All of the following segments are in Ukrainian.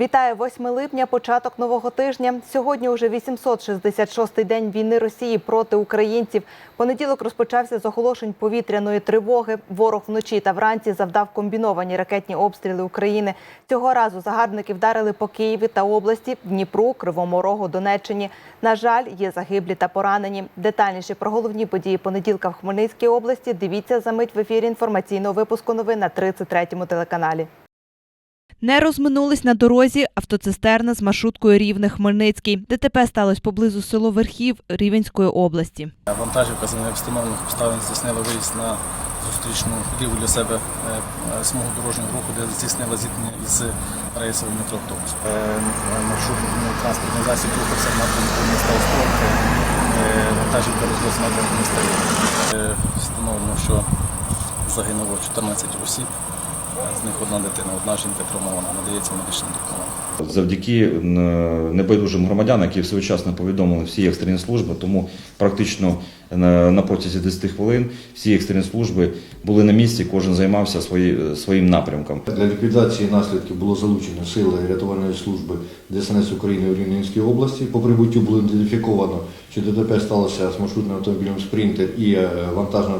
Вітаю 8 липня, початок нового тижня. Сьогодні уже 866-й день війни Росії проти українців. Понеділок розпочався з оголошень повітряної тривоги. Ворог вночі та вранці завдав комбіновані ракетні обстріли України. Цього разу загарбники вдарили по Києві та області, Дніпру, Кривому Рогу, Донеччині. На жаль, є загиблі та поранені. Детальніше про головні події понеділка в Хмельницькій області. Дивіться за мить в ефірі інформаційного випуску новин на 33-му телеканалі. Не розминулись на дорозі автоцистерна з маршруткою Рівне Хмельницький. ДТП сталося поблизу село Верхів Рівенської області. Вантажівка за невстановлених обставин здійснила виїзд на зустрічну ліву для себе е, е, смугу дорожнього руху, де здійснила зіткнення із рейсовим мікроавтобусом. Е, Маршрутний транспортний засіб рухався в напрямку міста Островки. Е, Вантажівка розвозила в напрямку міста Рівне. Встановлено, що загинуло 14 осіб. З них одна дитина, одна жінка травмована, надається медична допомога. Завдяки е, небайдужим громадянам, які своєчасно повідомили всі екстрені служби, тому практично на на протязі 10 хвилин всі екстрені служби були на місці, кожен займався своїм напрямком. Для ліквідації наслідків було залучено сили рятувальної служби ДСНС України у Рівненській області. По прибуттю було ідентифіковано, що ДТП сталося з маршрутним автомобілем Спринтер і е, вантажним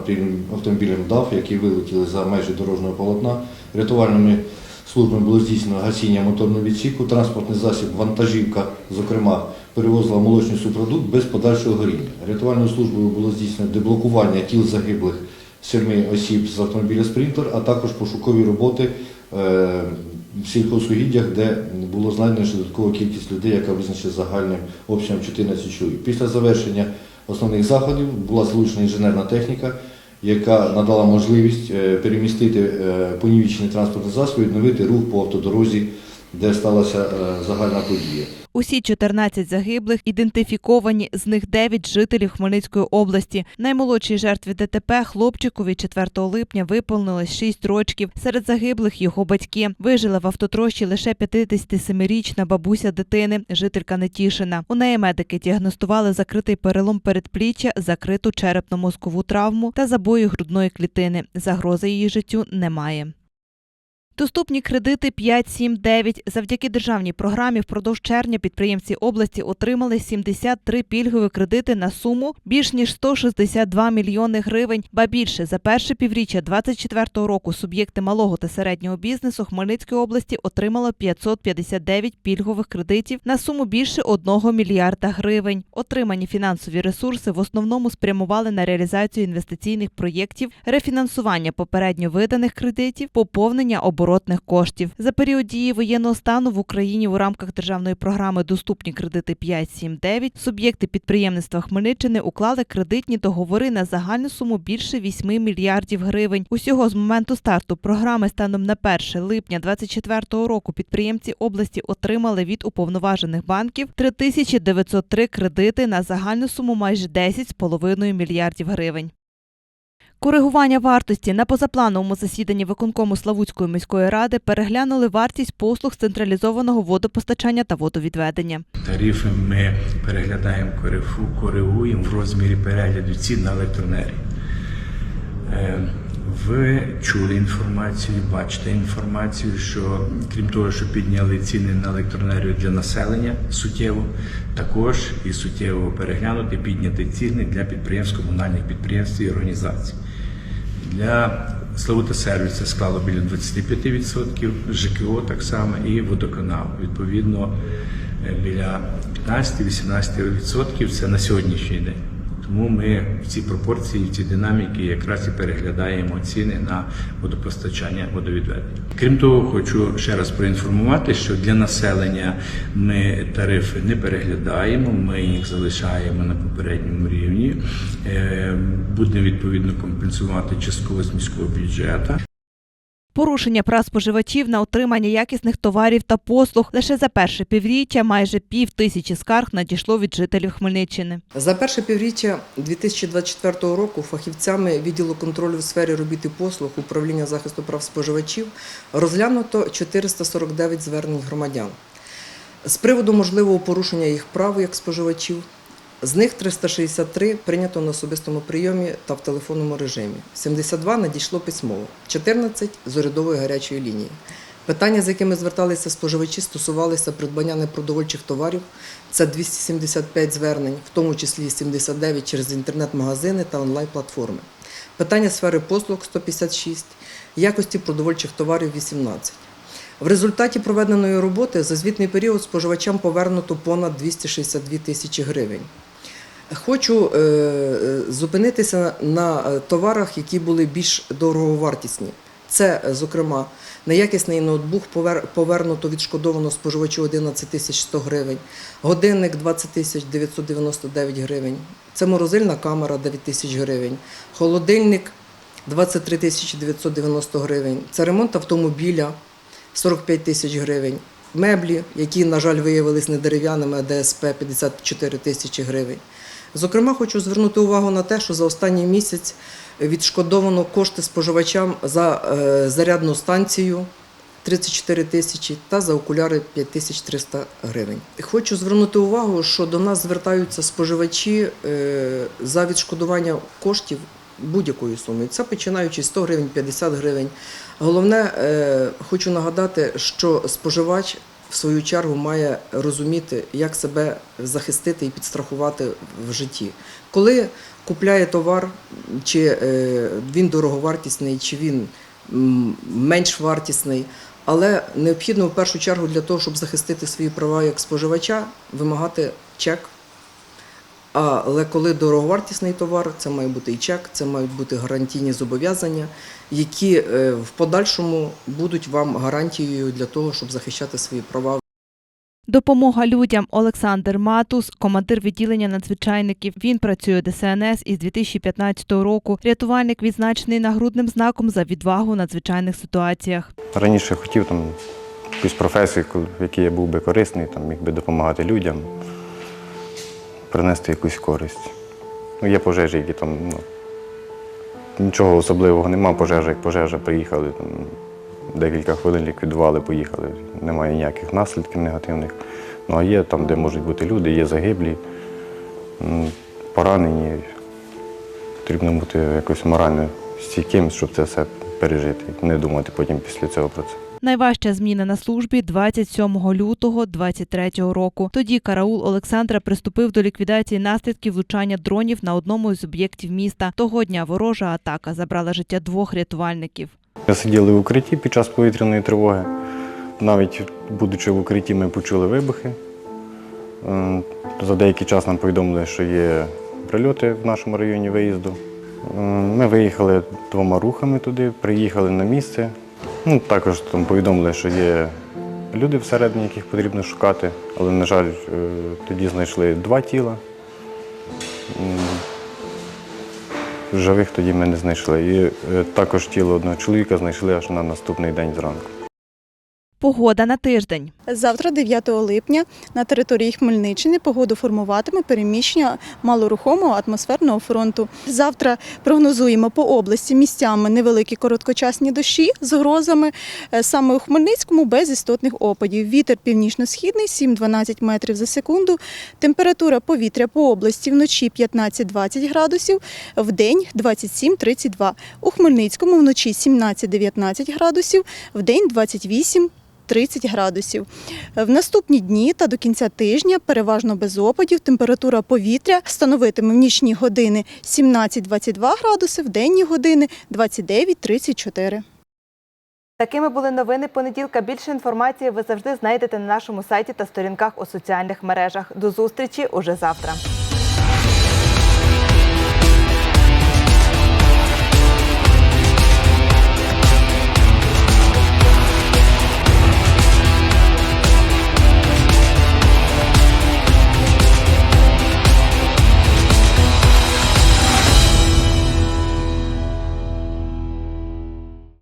автомобілем ДАФ, які вилетіли за межі дорожнього полотна. Рятувальними службами було здійснено гасіння моторного відсіку. Транспортний засіб вантажівка, зокрема, перевозила молочний супродукт без подальшого горіння. Рятувальною службою було здійснено деблокування тіл загиблих семи осіб з автомобіля Спринтер, а також пошукові роботи е, в сільхозугіддях, де було знайдено ще додаткова кількість людей, яка визначена загальним обсягом 14 чоловік. Після завершення основних заходів була залучена інженерна техніка, яка надала можливість е, перемістити понівічний транспортний засіб, відновити рух по автодорозі, де сталася е, загальна подія. Усі 14 загиблих ідентифіковані, з них 9 жителів Хмельницької області. Наймолодшій жертві ДТП хлопчикові 4 липня виповнилось 6 рочків. Серед загиблих його батьки. Вижила в автотрощі лише 57-річна бабуся дитини, жителька Нетішина. У неї медики діагностували закритий перелом передпліччя, закриту черепно-мозкову травму та забої грудної клітини. Загрози її життю немає. Доступні кредити 5, 7, 9. Завдяки державній програмі впродовж червня підприємці області отримали 73 пільгові кредити на суму більш ніж 162 мільйони гривень. Ба більше за перше півріччя 2024 року суб'єкти малого та середнього бізнесу Хмельницької області отримало 559 пільгових кредитів на суму більше 1 мільярда гривень. Отримані фінансові ресурси в основному спрямували на реалізацію інвестиційних проєктів, рефінансування попередньо виданих кредитів, поповнення оборотних коштів. За період дії воєнного стану в Україні у рамках державної програми Доступні кредити 5.7.9» суб'єкти підприємництва Хмельниччини уклали кредитні договори на загальну суму більше 8 мільярдів гривень. Усього з моменту старту програми станом на 1 липня 2024 року підприємці області отримали від уповноважених банків 3903 кредити на загальну суму майже 10,5 мільярдів гривень. Коригування вартості на позаплановому засіданні виконкому Славутської міської ради переглянули вартість послуг з централізованого водопостачання та водовідведення. Тарифи ми переглядаємо, коригуємо в розмірі перегляду цін на електроенергію. Е, Ви чули інформацію, бачите інформацію, що крім того, що підняли ціни на електроенергію для населення суттєво, також і суттєво переглянути, підняти ціни для підприємств, комунальних підприємств і організацій. Для Славута сервіс це склало біля 25%, ЖКО так само і водоканал. Відповідно, е, біля 15-18% це на сьогоднішній день. Тому ми в ці пропорції, в ці динаміки якраз і переглядаємо ціни на водопостачання, водовідведення. Крім того, хочу ще раз проінформувати, що для населення ми тарифи не переглядаємо, ми їх залишаємо на попередньому рівні. Е, Будемо відповідно компенсувати частково з міського бюджету. Порушення прав споживачів на отримання якісних товарів та послуг лише за перше півріччя майже пів тисячі скарг надійшло від жителів Хмельниччини. За перше півріччя 2024 року фахівцями відділу контролю в сфері робіт і послуг управління захисту прав споживачів розглянуто 449 звернень громадян з приводу можливого порушення їх прав як споживачів. З них 363 прийнято на особистому прийомі та в телефонному режимі. 72 надійшло письмово, 14 з урядової гарячої лінії. Питання, з якими зверталися споживачі, стосувалися придбання непродовольчих товарів. Це 275 звернень, в тому числі 79 через інтернет-магазини та онлайн-платформи. Питання сфери послуг 156, якості продовольчих товарів 18. В результаті проведеної роботи за звітний період споживачам повернуто понад 262 тисячі гривень. Хочу е, е, зупинитися на е, товарах, які були більш дороговартісні. Це, зокрема, неякісний ноутбук повернуто відшкодовано споживачу 11 тисяч 100 гривень, годинник 20 тисяч 999 гривень, це морозильна камера 9 тисяч гривень, холодильник 23 тисячі 990 гривень, це ремонт автомобіля 45 тисяч гривень, меблі, які, на жаль, виявились не дерев'яними, а ДСП 54 тисячі гривень. Зокрема, хочу звернути увагу на те, що за останній місяць відшкодовано кошти споживачам за е, зарядну станцію 34 тисячі та за окуляри 5300 гривень. Хочу звернути увагу, що до нас звертаються споживачі е, за відшкодування коштів будь-якою сумою. Це починаючи 100 гривень, 50 гривень. Головне, е, хочу нагадати, що споживач в свою чергу має розуміти, як себе захистити і підстрахувати в житті. Коли купляє товар, чи е, він дороговартісний, чи він менш вартісний, але необхідно в першу чергу для того, щоб захистити свої права як споживача, вимагати чек. Але коли дороговартісний товар, це має бути і чек, це мають бути гарантійні зобов'язання, які е, в подальшому будуть вам гарантією для того, щоб захищати свої права Допомога людям Олександр Матус, командир відділення надзвичайників. Він працює у ДСНС із 2015 року. Рятувальник відзначений нагрудним знаком за відвагу у надзвичайних ситуаціях. Раніше хотів там якусь професію, коли- в якій я був би корисний, там міг би допомагати людям, принести якусь користь. Ну, є пожежі, які там ну, нічого особливого нема, пожежа як пожежа, приїхали, там, декілька хвилин ліквідували, поїхали. Немає ніяких наслідків негативних. Ну а є там, де можуть бути люди, є загиблі, поранені. Потрібно бути якось морально стійким, щоб це все пережити. Не думати потім після цього про це. Найважча зміна на службі 27 лютого 23 року. Тоді караул Олександра приступив до ліквідації наслідків влучання дронів на одному із об'єктів міста. Того дня ворожа атака забрала життя двох рятувальників. Ми сиділи в укритті під час повітряної тривоги. Навіть будучи в укритті, ми почули вибухи. Е, За деякий час нам повідомили, що є прильоти в нашому районі виїзду. Е, Ми виїхали двома рухами туди, приїхали на місце. Ну, також там повідомили, що є люди всередині, яких потрібно шукати, але, на жаль, е, тоді знайшли два тіла. Живих тоді ми не знайшли. І е, також тіло одного чоловіка знайшли аж на наступний день зранку. Погода на тиждень. Завтра, 9 липня, на території Хмельниччини погоду формуватиме переміщення малорухомого атмосферного фронту. Завтра прогнозуємо по області місцями невеликі короткочасні дощі з грозами. Е, Саме у Хмельницькому без істотних опадів. Вітер північно-східний 7-12 метрів за секунду. Температура повітря по області вночі 15-20 градусів, в день 27-32. У Хмельницькому вночі 17-19 градусів, в день 28 30 градусів. В наступні дні та до кінця тижня переважно без опадів. Температура повітря становитиме в нічні години 17-22 градуси, в денні години 29-34. Такими були новини понеділка. Більше інформації ви завжди знайдете на нашому сайті та сторінках у соціальних мережах. До зустрічі уже завтра.